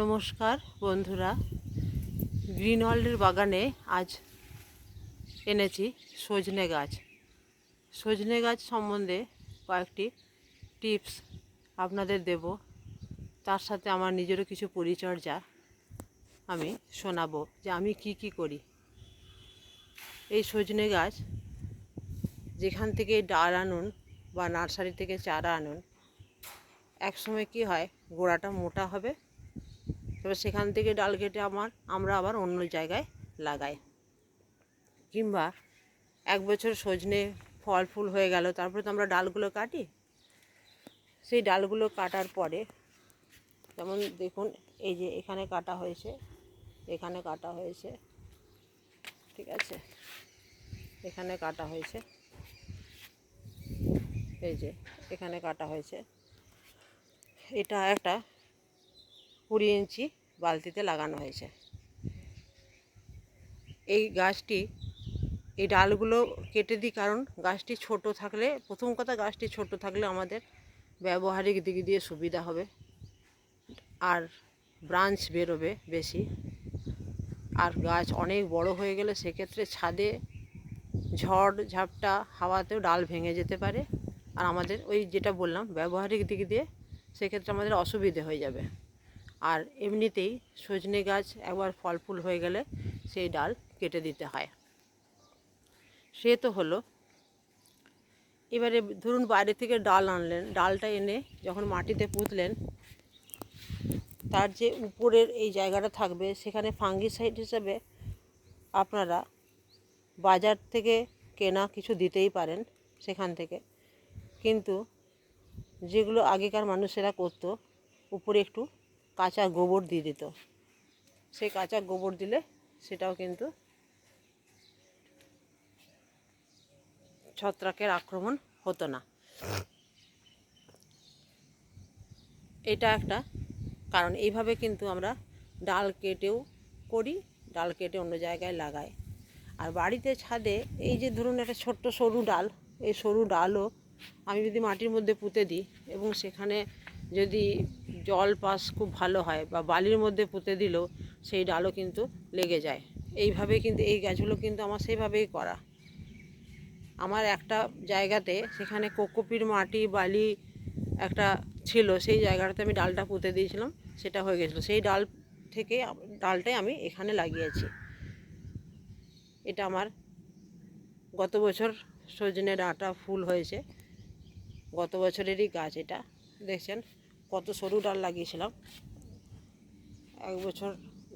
নমস্কার, বন্ধুরা। গ্রিন ওয়ার্ল্ডের বাগানে আজ এনেছি সজনে গাছ। সজনে গাছ সম্বন্ধে কয়েকটি টিপস আপনাদের দেব। তার সাথে আমার নিজেরও কিছু পরিচর্যা আমি শোনাবো যে আমি কি কি করি। এই সজনে গাছ যেখান থেকে ডাল আনুন বা নার্সারি থেকে চারা আনুন, একসময় কি হয়, গোড়াটা মোটা হবে এবার সেখান থেকে ডাল কেটে আমার, আমরা আবার অন্য জায়গায় লাগাই। কিংবা এক বছর সজনে ফল ফুল হয়ে গেল, তারপরে তো আমরা ডালগুলো কাটি। সেই ডালগুলো কাটার পরে, যেমন দেখুন, এই যে এখানে কাটা হয়েছে, এখানে কাটা হয়েছে, ঠিক আছে? এখানে কাটা হয়েছে, এই যে এখানে কাটা হয়েছে। এটা একটা কুড়ি ইঞ্চি বালতিতে লাগানো হয়েছে। এই গাছটি, এই ডালগুলো কেটে দিই কারণ গাছটি ছোট থাকলে, প্রথম কথা গাছটি ছোট থাকলে আমাদের ব্যবহারিক দিক দিয়ে সুবিধা হবে। আর ব্রাঞ্চ বেরোবে বেশি। আর গাছ অনেক বড় হয়ে গেলে সেক্ষেত্রে ছাদে ঝড়, ঝাপটা হাওয়াতেও ডাল ভেঙে যেতে পারে। আর আমাদের ওই যেটা বললাম, ব্যবহারিক দিক দিয়ে সেক্ষেত্রে আমাদের অসুবিধে হয়ে যাবে। আর এমনিতেই সজনে গাছ একবার ফল ফুল হয়ে গেলে সেই ডাল কেটে দিতে হয়। সে তো হলো। এবারে ধরুন বাইরে থেকে ডাল আনলেন, ডালটা এনে যখন মাটিতে পুঁতলেন, তার যে উপরের এই জায়গাটা থাকবে, সেখানে ফাঙ্গিসাইড হিসাবে আপনারা বাজার থেকে কেনা কিছু দিতেই পারেন সেখান থেকে। কিন্তু যেগুলো আগেকার মানুষেরা করতো, উপরে একটু কাঁচা গোবর দিয়ে দিত। সেই কাঁচা গোবর দিলে সেটাও কিন্তু ছত্রাকের আক্রমণ হতো না। এটা একটা কারণ। এইভাবে কিন্তু আমরা ডাল কেটেও করি, ডাল কেটে অন্য জায়গায় লাগাই। আর বাড়িতে ছাদে এই যে ধরুন একটা ছোট্ট সরু ডাল, এই সরু ডালও আমি যদি মাটির মধ্যে পুঁতে দিই এবং সেখানে যদি জল পাস খুব ভালো হয় বা বালির মধ্যে পুঁতে দিলেও সেই ডালও কিন্তু লেগে যায়। এইভাবে কিন্তু এই গাছগুলো কিন্তু আমার সেইভাবেই করা। আমার একটা জায়গাতে সেখানে কোকোপির মাটি, বালি একটা ছিল, সেই জায়গাটাতে আমি ডালটা পুঁতে দিয়েছিলাম, সেটা হয়ে গেছিল। সেই ডাল থেকে ডালটাই আমি এখানে লাগিয়েছি। এটা আমার গত বছর সজনে ডাঁটা ফুল হয়েছে। গত বছরেরই গাছ এটা। দেখছেন, কত সরু ডাল লাগিয়েছিলাম। এক বছর,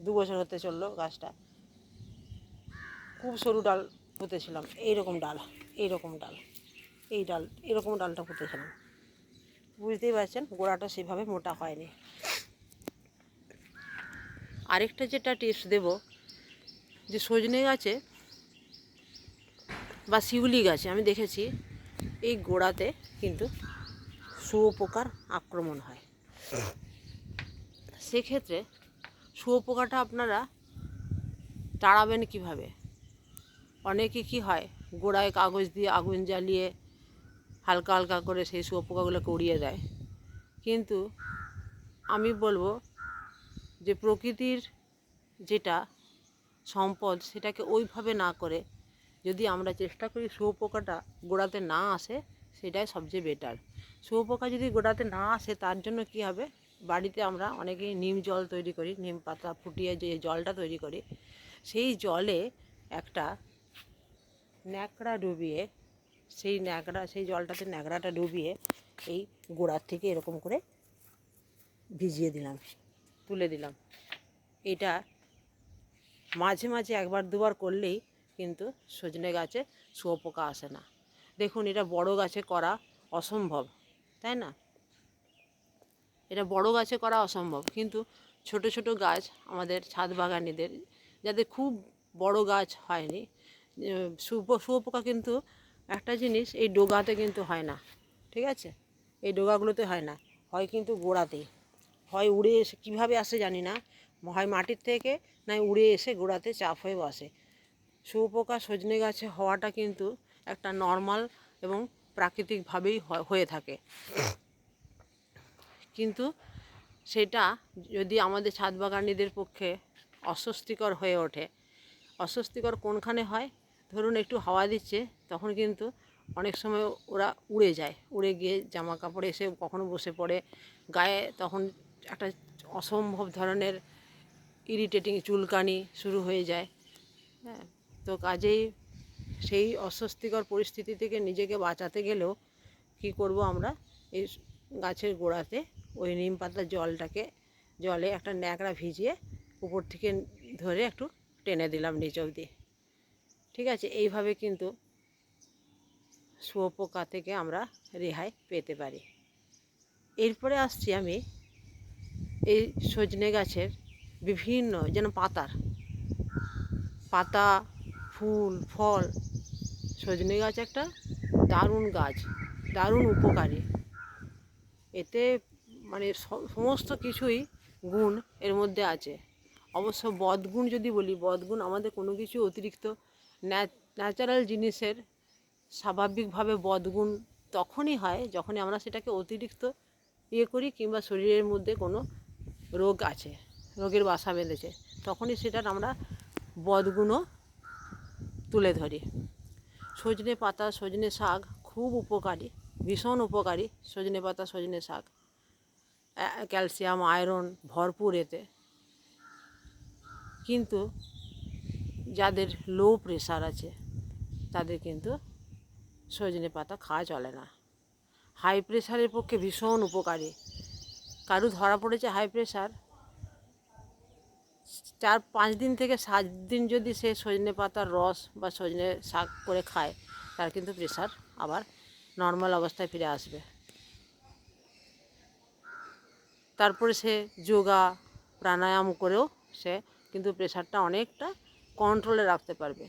দু বছর হতে চলল গাছটা। খুব সরু ডাল পুঁতেছিলাম, এইরকম ডাল এইরকম ডাল, এই ডাল, এরকম ডালটা পুঁতেছিলাম। বুঝতেই পারছেন, গোড়াটা সেভাবে মোটা হয়নি। আরেকটা যেটা টিপস দেব, যে সজনে গাছে বা শিউলি গাছে, আমি দেখেছি, এই গোড়াতে কিন্তু শুয়োপোকার আক্রমণ হয়। সেক্ষেত্রে শুয়োপোকাটা আপনারা তাড়াবেন কীভাবে? অনেকে কি হয়, গোড়ায় কাগজ দিয়ে আগুন জ্বালিয়ে হালকা হালকা করে সেই শুয়োপোকাগুলোকে উড়িয়ে দেয়। কিন্তু আমি বলব যে প্রকৃতির যেটা সম্পদ সেটাকে ওইভাবে না করে যদি আমরা চেষ্টা করি শুয়োপোকাটা গোড়াতে না আসে সেটাই সবচেয়ে বেটার শুয়োপোকা যদি গোড়াতে না আসে, তার জন্য কি হবে? বাড়িতে আমরা অনেকেই নিম জল তৈরি করি, নিম পাতা ফুটিয়ে যে জলটা তৈরি করি, সেই জলে একটা ন্যাকড়া ডুবিয়ে, সেই ন্যাকড়া, সেই জলটাতে ন্যাকড়াটা ডুবিয়ে এই গোড়ার থেকে এরকম করে ভিজিয়ে দিলাম, তুলে দিলাম। এটা মাঝে মাঝে একবার দুবার করলেই কিন্তু সজনে গাছে শুয়োপোকা আসে না। দেখুন, এটা বড় গাছে করা অসম্ভব, তাই না? এটা বড় গাছে করা অসম্ভব, কিন্তু ছোট ছোট গাছ আমাদের ছাদ বাগানিদের, যাদের খুব বড় গাছ হয়নি শুয়োপোকা কিন্তু একটা জিনিস, এই ডোগাতে কিন্তু হয় না, ঠিক আছে? এই ডোগাগুলোতে হয় না, হয় কিন্তু গোড়াতেই, হয় উড়ে এসে, কীভাবে আসে জানি না, হয় মাটির থেকে, নয় উড়ে এসে গোড়াতে চাপ হয়ে বসে। শুয়োপোকা সজনে গাছে হওয়াটা কিন্তু একটা নর্মাল এবং প্রাকৃতিকভাবেই হয়ে থাকে। কিন্তু সেটা যদি আমাদের ছাদ বাগানিদের পক্ষে অস্বস্তিকর হয়ে ওঠে, অস্বস্তিকর কোনখানে হয়? ধরুন একটু হাওয়া দিচ্ছে, তখন কিন্তু অনেক সময় ওরা উড়ে যায়। উড়ে গিয়ে জামা কাপড়ে এসে কখনো বসে পড়ে। গায়ে তখন একটা অসম্ভব ধরনের ইরিটেটিং চুলকানি শুরু হয়ে যায়। হ্যাঁ তো কাজেই সেই অস্বস্তিকর পরিস্থিতি থেকে নিজেকে বাঁচাতে গেলেও কি করব আমরা? এই গাছের গোড়াতে ওই নিম পাতার জলটাকে, জলে একটা ন্যাকড়া ভিজিয়ে উপর থেকে ধরে একটু টেনে দিলাম নিচ অবধি। ঠিক আছে, এইভাবে কিন্তু শুয়োপোকা থেকে আমরা রেহাই পেতে পারি। এরপরে আসছি আমি এই সজনে গাছের বিভিন্ন যেন পাতার, পাতা, ফুল, ফল সজনে গাছ একটা, দারুণ গাছ, দারুণ উপকারী। এতে মানে সমস্ত কিছুই গুণ এর মধ্যে আছে। অবশ্য বদগুণ যদি বলি, বদগুণ আমাদের কোনো কিছু অতিরিক্ত ন্যাচারাল জিনিসের স্বাভাবিকভাবে বদগুণ তখনই হয় যখনই আমরা সেটাকে অতিরিক্ত ইয়ে করি কিংবা শরীরের মধ্যে কোনো রোগ আছে, রোগের বাসা বেঁধেছে, তখনই সেটার আমরা বদগুণও তুলে ধরি। সজনে পাতা, সজনে শাক খুব উপকারী, ভীষণ উপকারী সজনে পাতা, সজনে শাক। ক্যালসিয়াম, আয়রন ভরপুর এতে। কিন্তু যাদের লো প্রেশার আছে, তাদের কিন্তু সজনে পাতা খাওয়া চলে না। হাই প্রেশারের পক্ষে ভীষণ উপকারী। কারু ধরা পড়েছে হাই প্রেশার চার পাঁচ দিন থেকে সাত দিন যদি সে সজনে পাতার রস বা সজনে শাক করে খায়, তার কিন্তু প্রেশার আবার নর্মাল অবস্থায় ফিরে আসবে। তারপরে সে যোগা, প্রাণায়াম করেও সে কিন্তু প্রেশারটা অনেকটা কন্ট্রোলে রাখতে পারবে।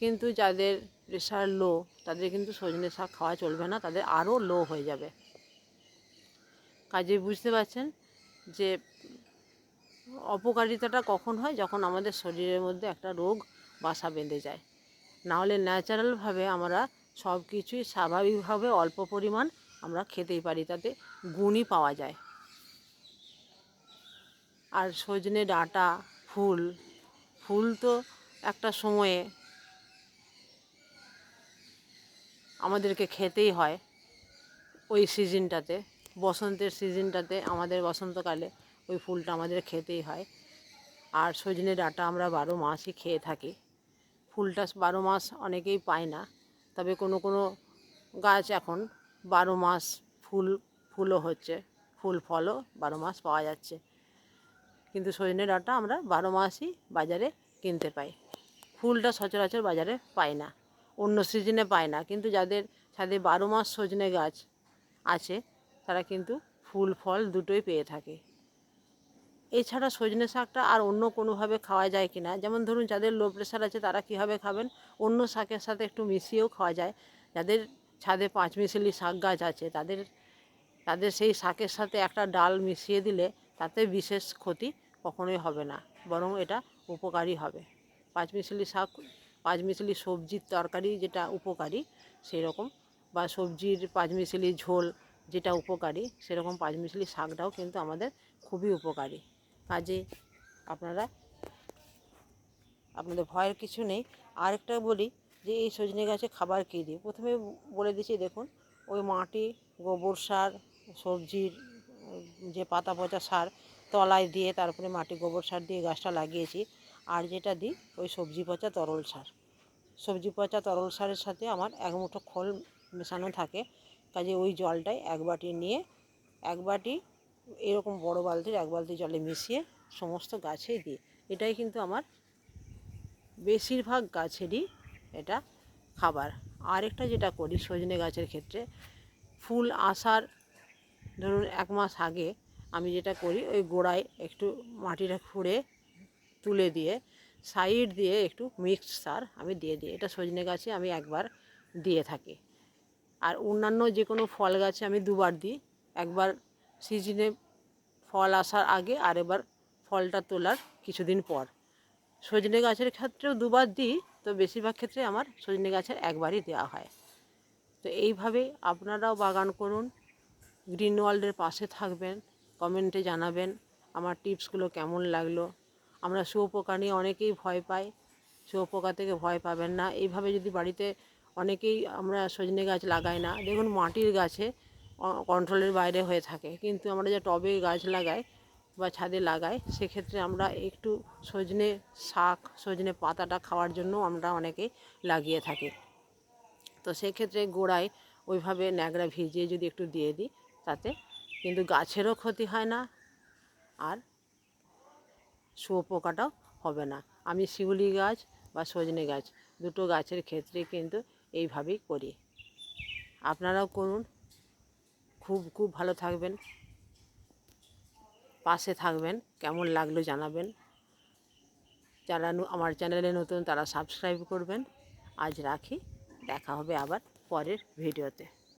কিন্তু যাদের প্রেশার লো তাদের কিন্তু সজনে শাক খাওয়া চলবে না, তাদের আরও লো হয়ে যাবে। কাজে বুঝতে পারছেন যে অপকারিতাটা কখন হয়? যখন আমাদের শরীরের মধ্যে একটা রোগ বাসা বেঁধে যায়। নাহলে ন্যাচারালভাবে আমরা সব কিছুই স্বাভাবিকভাবে অল্প পরিমাণ আমরা খেতেই পারি, তাতে গুণই পাওয়া যায়। আর সজনে ডাঁটা, ফুল ফুল তো একটা সময়ে আমাদেরকে খেতেই হয়। ওই সিজনটাতে বসন্তের সিজনটাতে আমাদের বসন্তকালে ওই ফুলটা আমাদের খেতেই হয়। আর সজনে ডাঁটা আমরা বারো মাসই খেয়ে থাকি। ফুলটা বারো মাস অনেকেই পায় না। তবে কোনো কোনো গাছ এখন বারো মাস ফুল, ফুলও হচ্ছে, ফুল ফলও বারো মাস পাওয়া যাচ্ছে। কিন্তু সজনে ডাঁটা আমরা বারো মাসই বাজারে কিনতে পাই। ফুলটা সচরাচর বাজারে পাই না, অন্য সিজনে পায় না। কিন্তু যাদের ছাদে বারো মাস সজনে গাছ আছে, তারা কিন্তু ফুল, ফল দুটোই পেয়ে থাকে। এছাড়া সজনে শাকটা আর অন্য কোনোভাবে খাওয়া যায় কি না যেমন ধরুন, যাদের লো প্রেশার আছে তারা কীভাবে খাবেন? অন্য শাকের সাথে একটু মিশিয়েও খাওয়া যায়। যাদের ছাদে পাঁচ মিশালি শাক গাছ আছে, তাদের তাদের সেই শাকের সাথে একটা ডাল মিশিয়ে দিলে তাতে বিশেষ ক্ষতি কখনোই হবে না, বরং এটা উপকারী হবে। পাঁচমিশালি শাক পাঁচমিশালি সবজির তরকারি যেটা উপকারী সেই রকম বা সবজির পাঁচমিশালি ঝোল যেটা উপকারী, সেরকম পাঁচমিশালি শাকটাও কিন্তু আমাদের খুবই উপকারী। কাজে আপনারা, আপনাদের ভয়ের কিছু নেই। আরেকটা বলি যে, এই সজনে গাছে খাবার কী দিই প্রথমে বলে দিচ্ছি, দেখুন, ওই মাটি, গোবর সার, সবজির যে পাতা পচা সার তলায় দিয়ে তারপরে মাটি গোবর সার দিয়ে গাছটা লাগিয়েছি। আর যেটা দিই, ওই সবজি পচা তরল সার। সবজি পচা তরল সারের সাথে আমার এক মুঠো খোল মেশানো থাকে। কাজে ওই জলটাই এক বাটি নিয়ে, এক বাটি এরকম বড় বালতির এক বালতি জলে মিশিয়ে সমস্ত গাছেই দিই। এটাই কিন্তু আমার বেশিরভাগ গাছেরই এটা খাবার। আরেকটা যেটা করি সজনে গাছের ক্ষেত্রে, ফুল আসার ধরুন এক মাস আগে আমি যেটা করি, ওই গোড়ায় একটু মাটিটা খুঁড়ে তুলে দিয়ে, সাইড দিয়ে একটু মিক্স সার আমি দিয়ে দিই। এটা সজনে গাছে আমি একবার দিয়ে থাকি। আর অন্যান্য যে কোনো ফল গাছে আমি দুবার দিই, একবার সিজনে ফল আসার আগে আর এবার ফলটা তোলার কিছুদিন পর। সজনে গাছের ক্ষেত্রেও দুবার দিই, তো বেশিরভাগ ক্ষেত্রে আমার সজনে গাছের একবারই দেওয়া হয়। তো এইভাবে আপনারাও বাগান করুন, গ্রিন ওয়ার্ল্ডের পাশে থাকবেন, কমেন্টে জানাবেন আমার টিপসগুলো কেমন লাগল। আমরা শুয়োপোকা নিয়ে অনেকেই ভয় পাই, শুয়োপোকা থেকে ভয় পাবেন না। এইভাবে যদি বাড়িতে অনেকেই আমরা সজনে গাছ লাগাই না, দেখুন মাটির গাছে কন্ট্রোলের বাইরে হয়ে থাকে। কিন্তু আমরা যে টবে গাছ লাগাই বা ছাদে লাগাই, সেক্ষেত্রে আমরা একটু সজনে শাক, সজনে পাতাটা খাওয়ার জন্য আমরা অনেকে লাগিয়ে থাকি। তো সেক্ষেত্রে গোড়ায় ওইভাবে ন্যাকড়া ভিজিয়ে যদি একটু দিয়ে দিই, তাতে কিন্তু গাছেরও ক্ষতি হয় না আর শুয়োপোকাটাও হবে না। আমি শিউলি গাছ বা সজনে গাছ দুটো গাছের ক্ষেত্রে কিন্তু এইভাবেই করি। আপনারাও করুন। খুব খুব ভালো থাকবেন। পাশে থাকবেন, কেমন লাগল জানাবেন। যারা আমার চ্যানেলে নতুন তারা সাবস্ক্রাইব করবেন। আজ রাখি, দেখা হবে আবার পরের ভিডিওতে।